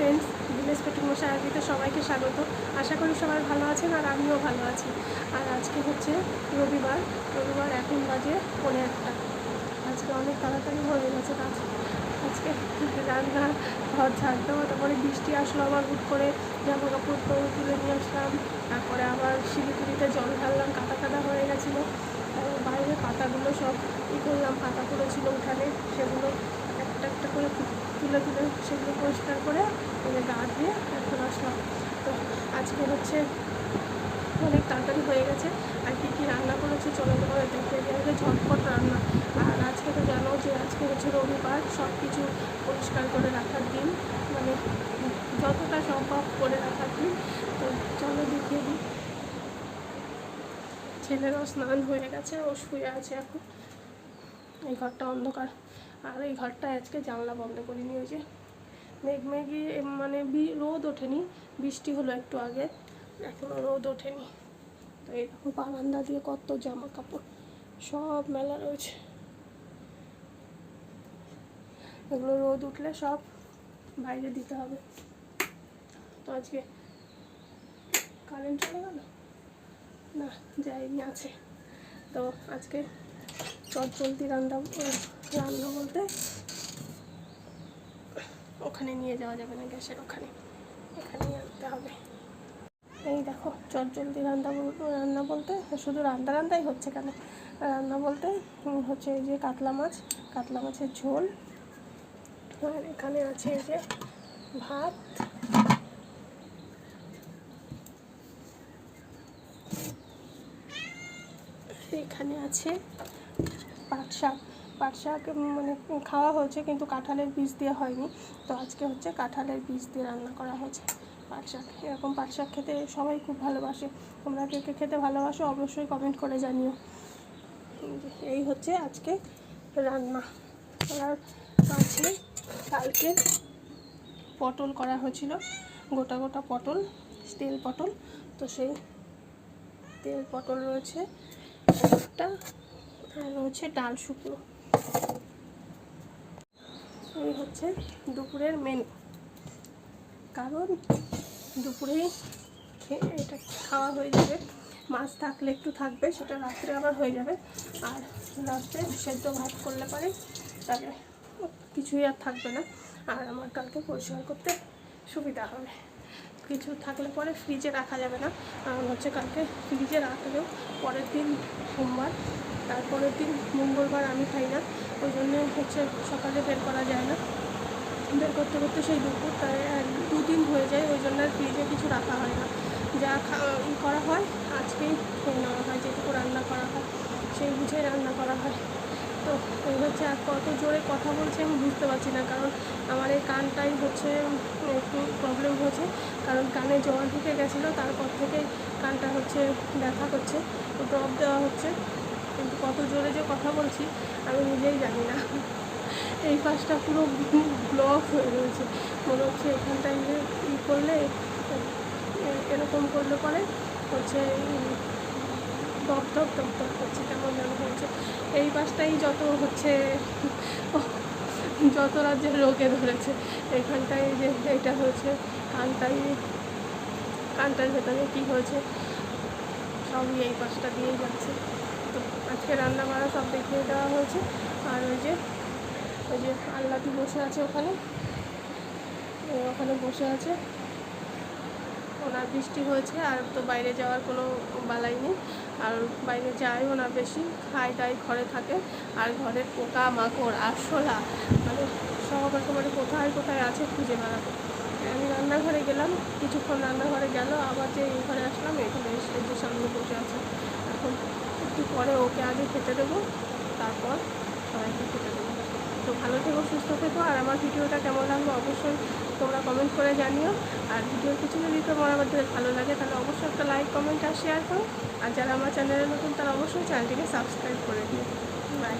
Friends village মশাই আরবিতে সবাইকে স্বাগত। আশা করি সবাই ভালো আছেন আর আমিও ভালো আছি। আর আজকে হচ্ছে রবিবার রবিবার এখন বাজে পনেরো একটা। আজকে অনেক তাড়াতাড়ি হয়ে গেছে কাজ। আজকে রান্না, ঘর ঝাড়তে হবে তারপরে বৃষ্টি আসলো আবার হুট করে জামা কাপড় তুলে নিয়ে আসলাম। তারপরে আবার শিলিগুড়িতে জল ঢাললাম, কাদা কাদা হয়ে গেছিল। বাইরে পাতাগুলো সব ই করলাম, পাতা পড়েছিল উঠানে, সেগুলো একটা একটা করে তুলে তুলে সেগুলো পরিষ্কার করে ওদের গা দিয়ে এখন আসলাম। তো আজকে হচ্ছে অনেক তাড়াতাড়ি হয়ে গেছে। আর কী কী রান্না করেছি চলো তোমাদের দেখতে গেলে ঝটপট রান্না। আর আজকে তো জানো যে আজকে হচ্ছে রবিবার সব কিছু পরিষ্কার করে রাখার দিন। মানে যতটা সম্ভব করে রাখার দিন। তো চলো দেখিয়ে দিই। ছেলেরও স্নান হয়ে গেছে ও শুয়ে আছে এখন। এই ঘরটা অন্ধকার। আর এই ঘরটা আজকে জানলা বন্ধ করে নিয়েছে। মেঘ মেঘি মানে রোদ ওঠেনি, বৃষ্টি হলো একটু আগে এখনও রোদ ওঠেনি। তো এরকম বারান্দা দিয়ে কত জামা কাপড়, সব মেলা রয়েছে। এগুলো রোদ উঠলে সব বাইরে দিতে হবে। তো আজকে কারেন্ট চলে গেল? না, যায়নি আছে। তো আজকে চট চটচলতি রান্না রান্না বলতে ওখানে নিয়ে যাওয়া যাবে না গ্যাসের ওখানে। এখানেই আনতে হবে। এই দেখো, চটজলদি রান্না বল- রান্না বলতে শুধু রান্না রান্নাই হচ্ছে কেন? রান্না বলতে হচ্ছে এই যে কাতলা মাছ, কাতলা মাছের ঝোল। আর এখানে আছে এই যে ভাত। এখানে আছে পাট শাক। পাট শাক মানে খাওয়া হয়েছে কিন্তু কাঁঠালের বীজ দিয়ে হয়নি। তো আজকে হচ্ছে কাঁঠালের বীজ দিয়ে রান্না করা হয়েছে পাট শাক এরকম পাট শাক খেতে সবাই খুব ভালোবাসে। তোমরা কে কে খেতে ভালোবাসো অবশ্যই কমেন্ট করে জানিও। এই হচ্ছে আজকে রান্না। আর আছে কালকে পটল করা হয়েছিল, গোটা গোটা পটল, তেল পটল। তো সেই তেল পটল রয়েছে, একটা, আর রয়েছে ডাল শুকনো। এই হচ্ছে দুপুরের মেনু কারণ দুপুরেই খে- এটা খাওয়া হয়ে যাবে। মাছ থাকলে একটু থাকবে, সেটা রাত্রে আবার হয়ে যাবে। আর রাত্রে সেদ্ধ ভাত করলে পারে, তাহলে কিছুই আর থাকবে না। আর আমার কালকে পরিষ্কার করতে সুবিধা হবে। কিছু থাকলে পরে ফ্রিজে রাখা যাবে না। কারণ হচ্ছে কালকে ফ্রিজে রাখলেও পরের দিন সোমবার, তারপরের দিন মঙ্গলবার আমি খাই না। ওই হচ্ছে সকালে বের করা যায় না। বের করতে করতে সেই দুপুর তাই এক দুদিন হয়ে যায়, ওই জন্য আর ফ্রিজে কিছু রাখা হয় না। যা করা হয় আজকেই খেয়ে নেওয়া হয়, যেটুকু রান্না করা হয়, সেই বুঝেই রান্না করা হয়। তো এই হচ্ছে আর কত জোরে কথা বলছে আমি বুঝতে পারছি না, কারণ আমার এই কানটাই হচ্ছে একটু প্রবলেম হয়েছে। কারণ কানে জল ঢুকে গেছিল, তারপর থেকে কানটা হচ্ছে ব্যথা করছে। ড্রপ দেওয়া হচ্ছে। কিন্তু কত জোরে যে কথা বলছি, আমি নিজেই জানি না। এই পাশটা পুরো ব্লক হয়ে রয়েছে। মনে হচ্ছে এখানটায় ই করলে এরকম করলে পরে হচ্ছে দপ দপ দপ দপ করছে, কেমন যেন হচ্ছে। এই পাশটাই যত হচ্ছে, যত রাজ্যের রোগে ধরেছে, এখানটায় যে এটা হয়েছে, কানটাই, কানটার ভেতরে কী হয়েছে, সবই এই পাশটা দিয়েই যাচ্ছে। তো আজকে রান্না বান্না সব দেখিয়ে দেওয়া হয়েছে। আর ওই যে ওই যে আল্লাদি বসে আছে ওখানে। ও ওখানে বসে আছে। ওনার বৃষ্টি হয়েছে, আর তো বাইরে যাওয়ার কোনো বালাই নেই। আর বাইরে যায়ও না বেশি, খায় দায়, ঘরে থাকে। আর ঘরের পোকা মাকড়, আরশোলা মানে সব একেবারে কোথায় কোথায় আছে খুঁজে বেড়াবে আমি রান্নাঘরে গেলাম, কিছুক্ষণ রান্নাঘরে গেল, আবার যে এই ঘরে আসলাম, এখানে এসে সামনে বসে আছে। এখন একটু পরে ওকে আগে খেতে দেবো, তারপর সবাইকে খেতে দেবো। তো ভালো থেকো, সুস্থ থেকো, আর আমার ভিডিওটা কেমন লাগল অবশ্যই তোমরা কমেন্ট করে জানিও। আর ভিডিওর কিছু যদি তোমার আমাদের ভালো লাগে, তাহলে অবশ্যই একটা লাইক কমেন্ট আর শেয়ার করো। আর যারা আমার চ্যানেলে নতুন, তারা অবশ্যই চ্যানেলটিকে সাবস্ক্রাইব করে দিও। বাই